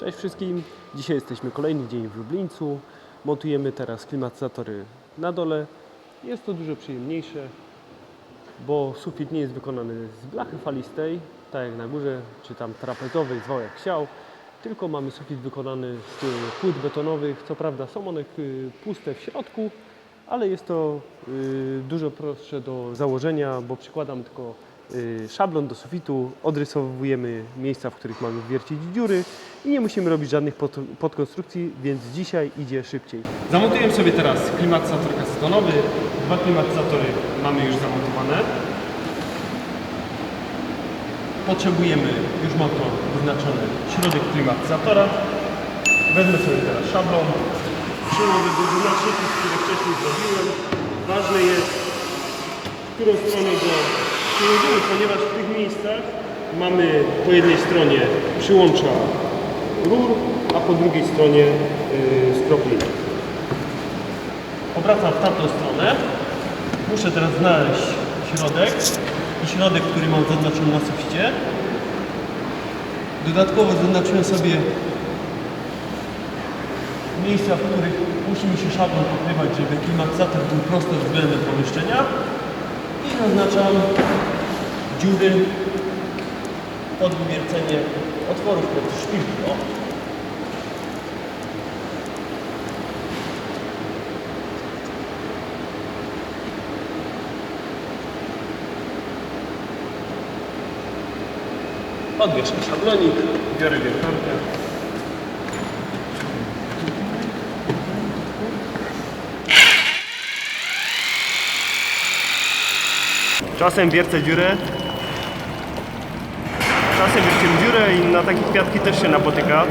Cześć wszystkim. Dzisiaj jesteśmy kolejny dzień w Lublińcu. Montujemy teraz klimatyzatory na dole. Jest to dużo przyjemniejsze, bo sufit nie jest wykonany z blachy falistej, tak jak na górze, czy tam trapezowej, zwał jak chciał, tylko mamy sufit wykonany z płyt betonowych. Co prawda są one y, puste w środku, ale jest to y, dużo prostsze do założenia, bo przykładam tylko szablon do sufitu, odrysowujemy miejsca, w których mamy wwiercić dziury i nie musimy robić żadnych pod, podkonstrukcji, więc dzisiaj idzie szybciej. Zamontujemy sobie teraz klimatyzator kasetonowy. Dwa klimatyzatory mamy już zamontowane. Potrzebujemy, już mam to wyznaczony, środek klimatyzatora. Wezmę sobie teraz szablon. Przyłożę do znaczników, które wcześniej zrobiłem. Ważne jest, w którą stronę go przyłożymy, ponieważ w tych miejscach mamy po jednej stronie przyłącza rur, a po drugiej stronie yy, skropliny. Obracam w tamtą stronę. Muszę teraz znaleźć środek i środek, który mam zaznaczony na suficie. Dodatkowo zaznaczyłem sobie miejsca, w których musimy się szablon pokrywać, żeby klimatyzator był prosto względem pomieszczenia. I zaznaczam dziury pod wywiercenie otworów pod szpilki. O. Odwieszam szablonik, biorę wiertarkę. Czasem wiercę dziurę. Czasem wiercę dziurę i na takie kwiatki też się napotyka.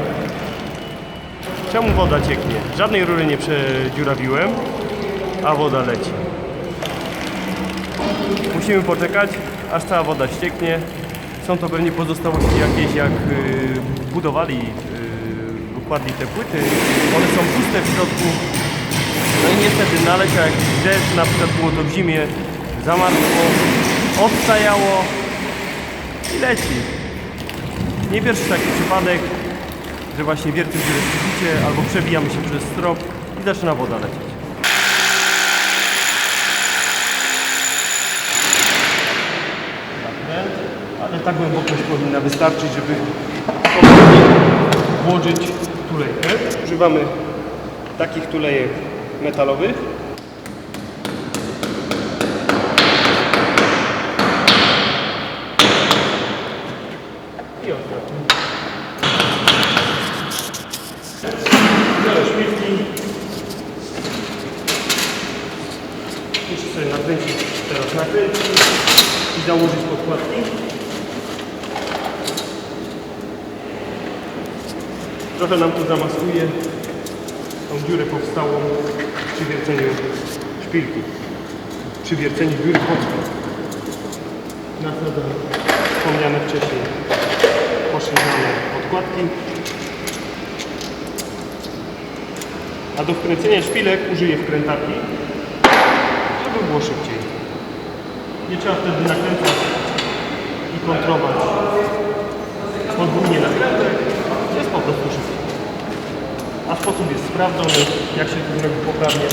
Czemu woda cieknie? Żadnej rury nie przedziurawiłem, a woda leci. Musimy poczekać, aż cała woda ścieknie. Są to pewnie pozostałości jakieś, jak yy, budowali, yy, układli te płyty. One są puste w środku. No i niestety naleciał jakiś deszcz, na przykład było to w zimie, zamarzło, odstajało i leci. Nie pierwszy taki przypadek, że właśnie wiercę dziurę w albo przebijamy się przez strop i zaczyna woda lecieć. Ale ta głębokość powinna wystarczyć, żeby włożyć tulejkę. Używamy takich tulejek metalowych. I ostatni. Biorę szpilki. Muszę sobie nakręcić teraz nakręcić i założyć podkładki. Trochę nam to zamaskuje tą dziurę powstałą przy wierceniu szpilki. Przy wierceniu dziury podkład. Nasadzam wspomniane wcześniej poszerzane podkładki. A do wkręcenia szpilek użyję wkrętarki, było szybciej. Nie trzeba wtedy nakręcać i kontrować podwójnie nakrętek. Jest po prostu szybciej. A sposób jest sprawdzony, jak się to zrobi poprawnie,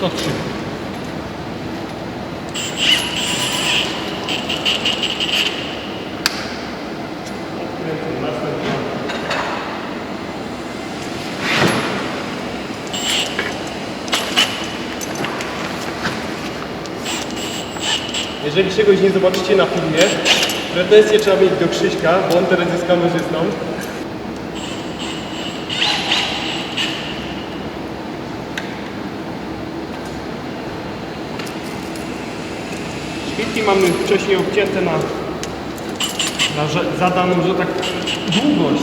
to trzyma. Jeżeli czegoś nie zobaczycie na filmie, pretensje trzeba mieć do Krzyśka, bo on teraz jest kamerzystą. Świetki mamy wcześniej obcięte na, na że, zadaną, że tak długość.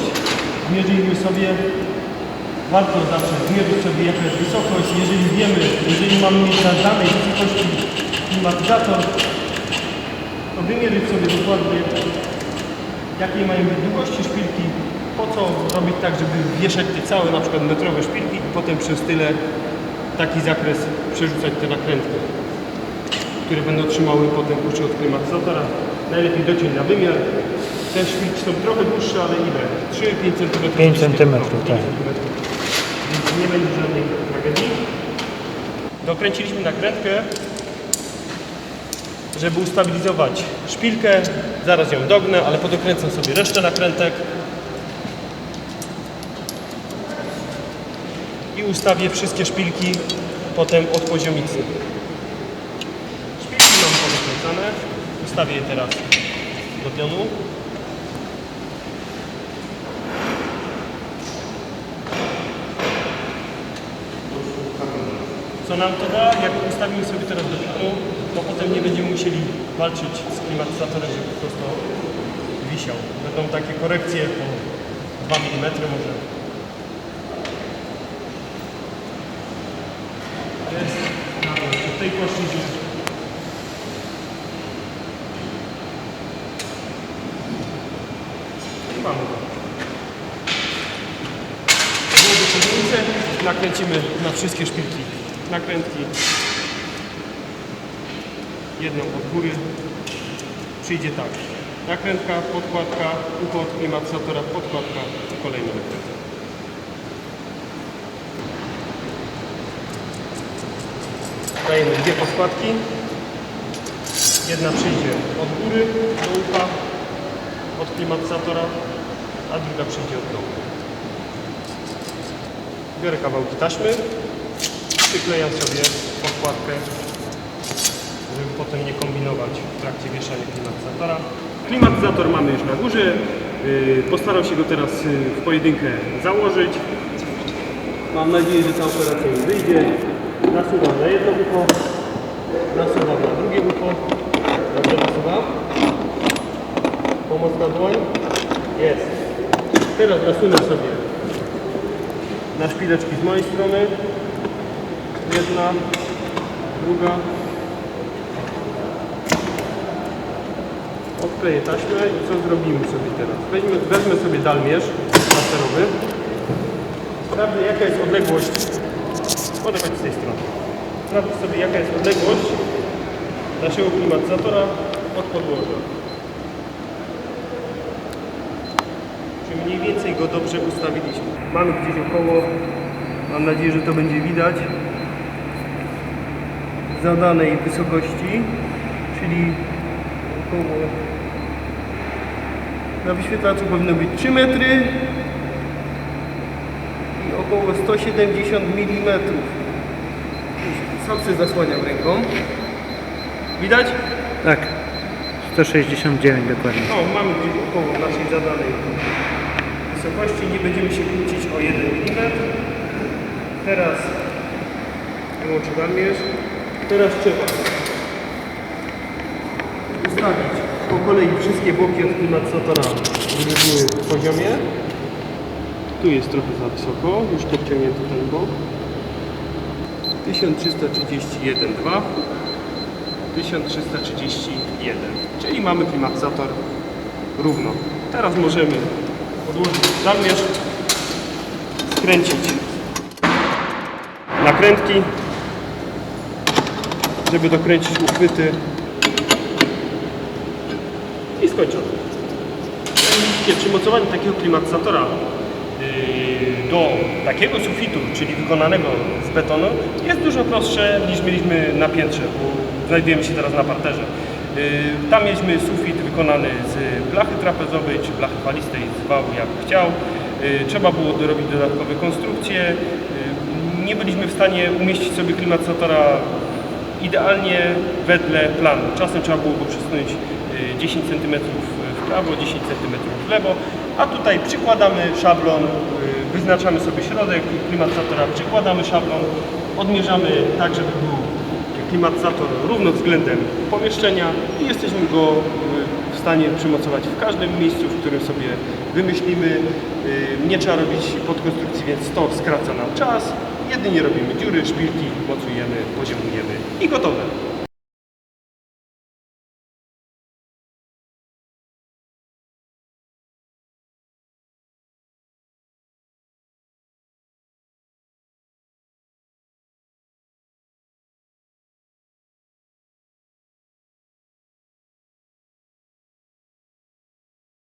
Zmierzymy sobie, warto zawsze zmierzyć sobie jaka jest wysokość. Jeżeli wiemy, jeżeli mamy mieć na danej wysokości klimatyzator, to wymierzyć sobie dokładnie jakiej mają być długości szpilki, po co robić tak, żeby wieszać te całe na przykład metrowe szpilki i potem przez tyle taki zakres przerzucać te nakrętki, które będą trzymały potem klucze od klimatyzatora. Najlepiej dociąć na wymiar Te szpilki są trochę dłuższe, ale ile? 3-5 cm. 5 centymetrów, tak. Więc nie będzie żadnej tragedii. Dokręciliśmy nakrętkę, żeby ustabilizować szpilkę. Zaraz ją dognę, ale podokręcam sobie resztę nakrętek. I ustawię wszystkie szpilki potem od poziomicy. Szpilki mam podokręcane. Ustawię je teraz do pionu. Co nam to da? Jak ustawimy sobie teraz do pionu, to potem nie będziemy musieli walczyć z klimatyzatorem, żeby po prostu wisiał. Będą takie korekcje po 2 mm może. Jest na tej płaszczyźnie. Mamy to. Nakręcimy na wszystkie szpilki. Nakrętki. Jedną od góry. Przyjdzie tak. Nakrętka, podkładka, ucho od klimatyzatora, podkładka i kolejna nakrętka. Dajemy dwie podkładki. Jedna przyjdzie od góry do ucha, od klimatyzatora, a druga przyjdzie od dołu. Biorę kawałki taśmy, przyklejam sobie podkładkę, żeby potem nie kombinować w trakcie wieszania klimatyzatora. Klimatyzator mamy już na górze. Yy, Postaram się go teraz yy, w pojedynkę założyć. Mam nadzieję, że ta operacja wyjdzie. Nasuwam na jedno ucho, nasuwam na drugie ucho. Dobrze nasuwam. Pomocna dłoń. Jest. Teraz nasunę sobie na szpileczki z mojej strony. Jedna, druga. Odkleję taśmę i co zrobimy sobie teraz? Weźmy, wezmę sobie dalmierz laserowy. Sprawdzę jaka jest odległość. Może z tej strony. Sprawdzę sobie jaka jest odległość naszego klimatyzatora od podłoża. Czy mniej więcej go dobrze ustawiliśmy. Mamy gdzieś około, mam nadzieję, że to będzie widać, zadanej wysokości, czyli około na wyświetlaczu powinno być 3 metry i około 170 mm. Sam sobie zasłaniam ręką. Widać? Tak. 169 dokładnie. No, mamy gdzieś około naszej zadanej wysokości. Nie będziemy się kłócić o 1 mm. Teraz wyłączę dalmierz. Teraz trzeba ustawić po kolei wszystkie boki od klimatyzatora, w poziomie. Tu jest trochę za wysoko, już podciągnięty ten bok. 1331,2 1331 czyli mamy klimatyzator równo. Teraz możemy odłożyć dalmierz, skręcić nakrętki, żeby dokręcić uchwyty i skończone. Przymocowanie takiego klimatyzatora yy, do takiego sufitu, czyli wykonanego z betonu, jest dużo prostsze niż mieliśmy na piętrze, bo znajdujemy się teraz na parterze. Yy, Tam mieliśmy sufit wykonany z blachy trapezowej czy blachy falistej, zwał jak chciał. Yy, Trzeba było dorobić dodatkowe konstrukcje. Nie byliśmy w stanie umieścić sobie klimatyzatora idealnie wedle planu. Czasem trzeba było go przesunąć y, 10 cm w prawo, 10 cm w lewo, a tutaj przykładamy szablon, y, wyznaczamy sobie środek klimatyzatora, przykładamy szablon, odmierzamy tak, żeby był klimatyzator równo względem pomieszczenia i jesteśmy go y, w stanie przymocować w każdym miejscu, w którym sobie wymyślimy. Y, Nie trzeba robić podkonstrukcji, więc to skraca nam czas. Jedynie robimy dziury, szpilki, mocujemy, poziomujemy i gotowe.